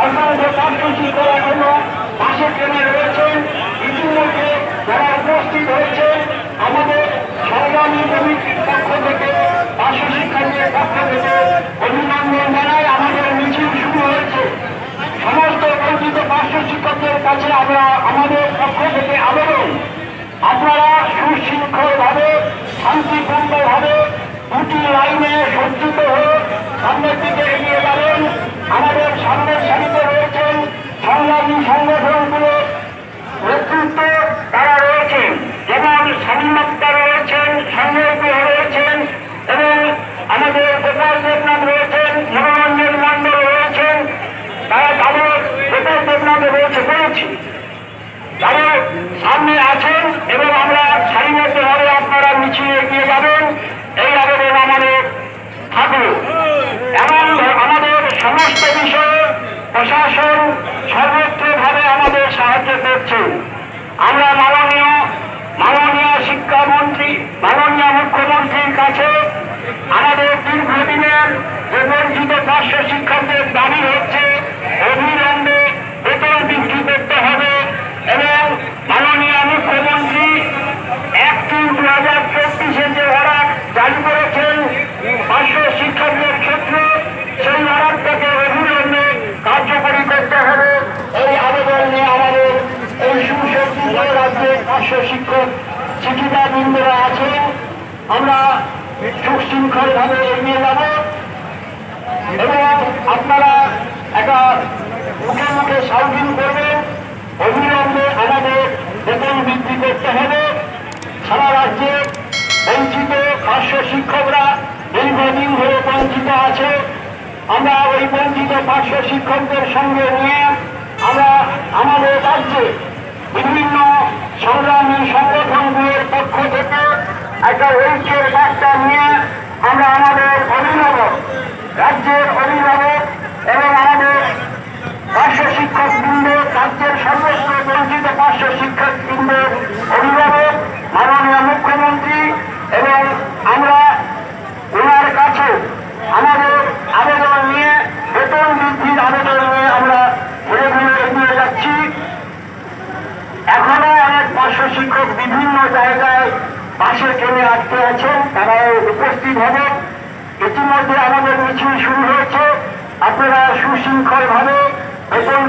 অসংখ্য কার্যসূচিরা এখনও পাশে ট্রেনে রয়েছেন ইতিমধ্যে উপস্থিত হয়েছেন আমাদের সংগ্রামী পক্ষ থেকে পার্শ্ব শিক্ষার্থীদের পক্ষ থেকে অভিনন্দন জানাই আমাদের মিছিল শুরু হয়েছে সমস্ত বঞ্চিত পার্শ্ব শিক্ষকদের কাছে আমরা আমাদের পক্ষ থেকে আবেদন আপনারা সুশৃঙ্খলভাবে, শান্তিপূর্ণভাবে দুটি লাইনে সজ্জিত হয়ে সামনের দিকে এগিয়ে যাবেন। আমাদের সামনের সারিতে রয়েছেন সংগ্রামী সংগঠনগুলো নেতৃত্ব তারা রয়েছেন যেমন স্বাধীনতা রয়েছেন সংগ্রামী রয়েছেন এবং আমাদের গোপাল দেবনাথ রয়েছেন, মনোরঞ্জন মন্ডল রয়েছেন। তারা তাদের গোপাল দেবনাথ রয়েছে বলেছি। তারা সামনে আছেন এবং আমরা সারিবদ্ধভাবে আপনারা মিছিলে এগিয়ে যাবেন এই আবেদন আমাদের থাকবে এমন আমাদের সমস্ত বিষয়ে প্রশাসন সর্বত্রভাবে আমাদের সাহায্য করছে। আমরা মাননীয় মাননীয় শিক্ষামন্ত্রী, মাননীয় মুখ্যমন্ত্রীর কাছে আমাদের দীর্ঘদিনের যে বঞ্চিত পার্শ্ব শিক্ষকদের দাবি হচ্ছে, অবিলম্বে বেতন বৃদ্ধি করতে হবে এবং মাননীয় মুখ্যমন্ত্রী এক তিন দু হাজার চব্বিশে যে অর্ডার জারি করেছেন পার্শ্ব শিক্ষকদের ক্ষেত্রে সেই অর্ডারটাকে অবিলম্বে কার্যকরী করতে হবে এই আবেদন নিয়ে আমাদের এই সুশক্তি রাজ্যের পার্শ্ব শিক্ষক শিক্ষিকাবৃন্দরা আছেন আমরা সুশৃঙ্খলভাবে এগিয়ে যাব এবং আপনারা একটা মুখে মুখে সাউন্ডিং করবেন। অবিলম্বে আমাদের বেতন বৃদ্ধি করতে হবে। সারা রাজ্যে বঞ্চিত পার্শ্ব শিক্ষকরা দীর্ঘদিন ধরে বঞ্চিত আছে। আমরা ওই বঞ্চিত পার্শ্ব শিক্ষকদের সঙ্গে নিয়ে আমরা আমাদের রাজ্যে বিভিন্ন সংগ্রামী সংগঠনগুলোর পক্ষ থেকে একটা ঐক্যের বার্তা নিয়ে আমরা আমাদের অভিভাবক, রাজ্যের অভিভাবক এবং আমাদের পার্শ্ব শিক্ষক বৃন্দ রাজ্যের সমস্ত বঞ্চিত পার্শ্ব শিক্ষক বৃন্দের অভিভাবক, মাননীয় মুখ্যমন্ত্রী এবং আমরা ওনার কাছে আমাদের আবেদন নিয়ে, বেতন বৃদ্ধির আবেদন নিয়ে আমরা ঘুরে ঘুরে এগিয়ে যাচ্ছি। এখনও পার্শ্ব শিক্ষক বিভিন্ন জায়গায় পাশে ট্রেনে আটকে আছেন তারাও উপস্থিত হবেন ইতিমধ্যে আমাদের মিছিল শুরু হয়েছে। আপনারা সুশৃঙ্খলভাবে বেতন